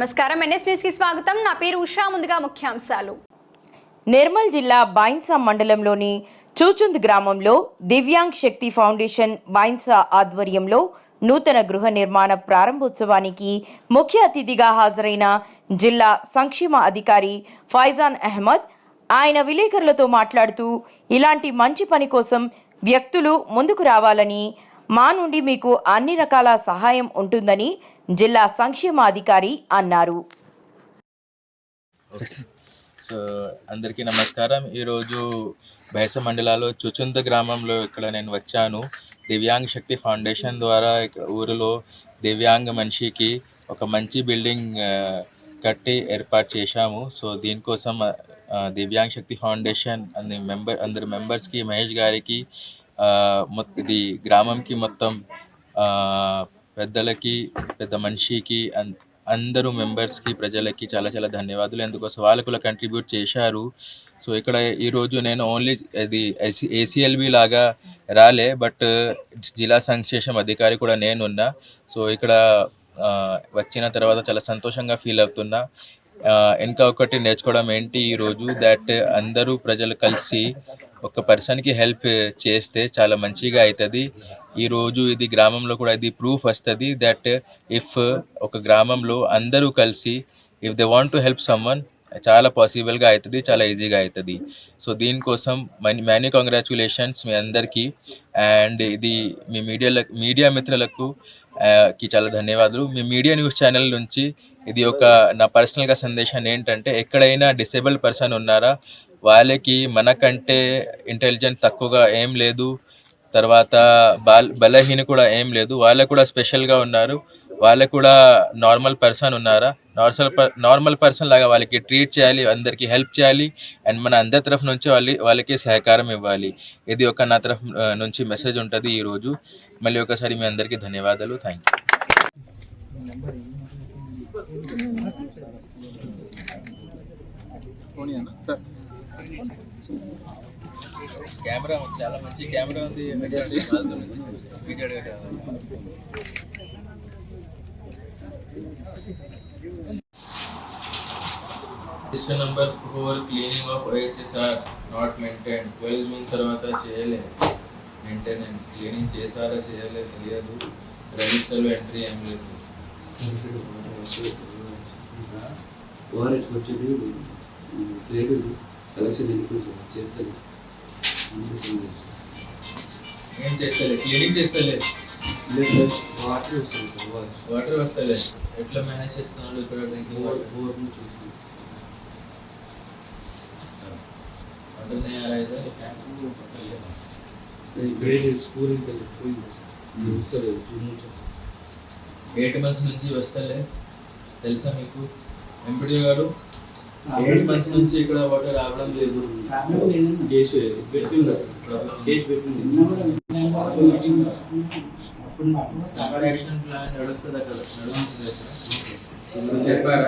నమస్కారం. ఎన్ఎస్ న్యూస్కి స్వాగతం. నా పేరు ఉషా. ముందుగా ముఖ్యాంశాలు. నిర్మల్ జిల్లా బైన్సా మండలంలోని చూచుంద్ గ్రామంలో దివ్యాంగ్ శక్తి ఫౌండేషన్ బైన్సా ఆధ్వర్యంలో నూతన గృహ నిర్మాణ ప్రారంభోత్సవానికి ముఖ్య అతిథిగా హాజరైన జిల్లా సంక్షేమ అధికారి ఫైజాన్ అహ్మద్ ఆయన విలేకరులతో మాట్లాడుతూ ఇలాంటి మంచి పని కోసం వ్యక్తులు ముందుకు రావాలని మా నుండి మీకు అన్ని రకాల సహాయం ఉంటుందని జిల్లా సంక్షేమ అధికారి అన్నారు సో అందరికీ నమస్కారం. ఈరోజు బైస మండలాలో చుచుంద గ్రామంలో ఇక్కడ నేను వచ్చాను. దివ్యాంగ్ శక్తి ఫౌండేషన్ ద్వారా ఊరిలో దివ్యాంగ మనిషికి ఒక మంచి బిల్డింగ్ కట్టి ఏర్పాటు చేశాము. సో దీనికోసం దివ్యాంగ దివ్యాంగ్ శక్తి ఫౌండేషన్ అన్ని మెంబర్ అందరి మెంబర్స్కి మహేష్ గారికి ఇది గ్రామంకి మొత్తం పెద్దలకి పెద్ద మనిషికి అన్- అందరూ మెంబర్స్కి ప్రజలకి చాలా చాలా ధన్యవాదాలు. ఎందుకోసం వాళ్ళు కూడా కంట్రిబ్యూట్ చేశారు. సో ఇక్కడ ఈరోజు నేను ఓన్లీ అది ఏసీఎల్బి లాగా రాలే బట్ జిల్లా సంక్షేషం అధికారి కూడా నేనున్నా. సో ఇక్కడ వచ్చిన తర్వాత చాలా సంతోషంగా ఫీల్ అవుతున్నా. ఇంకా ఒకటి నేర్చుకోవడం ఏంటి? ఈరోజు దట్ అందరూ ప్రజలు కలిసి ఒక పర్సన్కి హెల్ప్ చేస్తే చాలా మంచిగా అవుతుంది ఈరోజు ఇది గ్రామంలో కూడా ఇది ప్రూఫ్ వస్తుంది దట్ ఇఫ్ ఒక గ్రామంలో అందరూ కలిసి if they want to help someone చాలా పాసిబుల్గా అవుతుంది చాలా ఈజీగా అవుతుంది సో దీనికోసం మనీ మెనీ కంగ్రాచులేషన్స్ మీ అందరికీ. అండ్ ఇది మీ మీడియా మీడియా మిత్రులకు కి చాలా ధన్యవాదాలు. మీ మీడియా న్యూస్ ఛానల్ నుంచి ఇది ఒక నా పర్సనల్గా సందేశం ఏంటంటే ఎక్కడైనా డిసేబుల్ పర్సన్ ఉన్నారా? వాళ్ళకి మనకంటే ఇంటెలిజెంట్ తక్కువగా ఏం లేదు. తర్వాత బాల్ బలహీన కూడా ఏం లేదు. వాళ్ళకు కూడా స్పెషల్గా ఉన్నారు. వాళ్ళకు కూడా నార్మల్ పర్సన్ ఉన్నారా? నార్మల్ నార్మల్ పర్సన్ లాగా వాళ్ళకి ట్రీట్ చేయాలి అందరికీ హెల్ప్ చేయాలి. అండ్ మన అందరి తరఫు నుంచి వాళ్ళ వాళ్ళకి సహకారం ఇవ్వాలి. ఇది ఒక నా తరఫు నుంచి మెసేజ్ ఉంటుంది ఈరోజు. మళ్ళీ ఒకసారి మీ అందరికీ ధన్యవాదాలు. థ్యాంక్ యూ కెమెరా చాలా మంచి కెమెరా ఉంది. Register number four cleaning of OHSR not maintain twelve June తర్వాత చేయలేదు. మెయింటెనెన్స్ క్లీనింగ్ చేశారా చేయలేదు తెలియదు. రిజిస్టర్లో ఎంట్రీ ఏం లేదు. ఓఆర్ఎస్ వచ్చింది ట్రేడ్ సెలక్షన్ ఎన్నికలు చేస్తాను ఏం చేస్తలే? క్లీనింగ్ చేస్తలే? వాటర్ వస్తుంది వాటర్ వస్తలే. ఎట్లా మేనేజ్ చేస్తున్నాడు ఇక్కడ డ్రింకింగ్ వాటర్ బోర్ నుంచి స్కూల్ ఇంకా పోయింది జూన్ నుంచి ఎయిట్ మంత్స్ నుంచి వస్తలే తెలుసా మీకు ఎంపీడీ గారు ఎయిట్ మంత్స్ నుంచి ఇక్కడ వాటర్ రావడం లేదు కేసు పెట్టింది కేసు పెట్టింది యాక్షన్ ప్లాన్ నడుస్తుంది అక్కడ నడుస్తుంది చెప్పారా